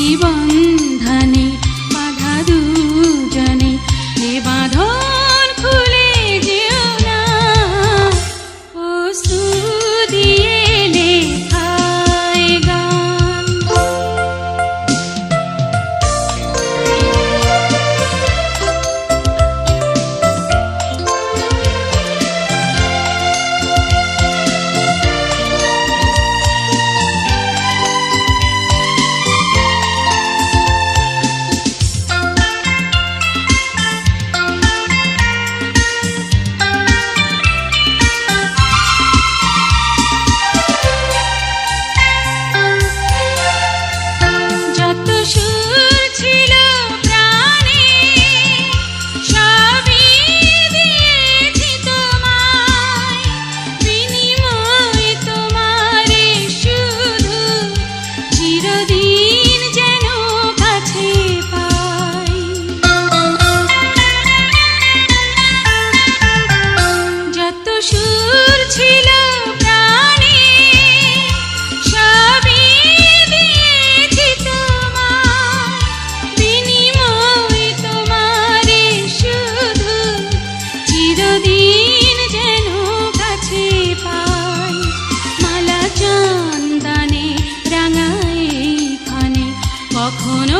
சிவன் কখনো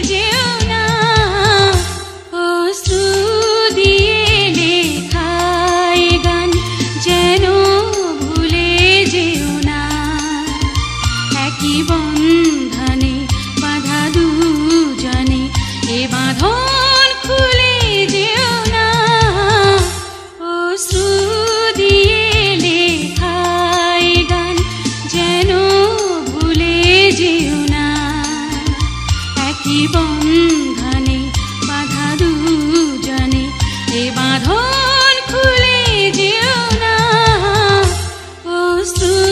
যেও দিয়ে ভুলে যেও না। বন্ধনে বাধা দুজনে এ বাঁধন Just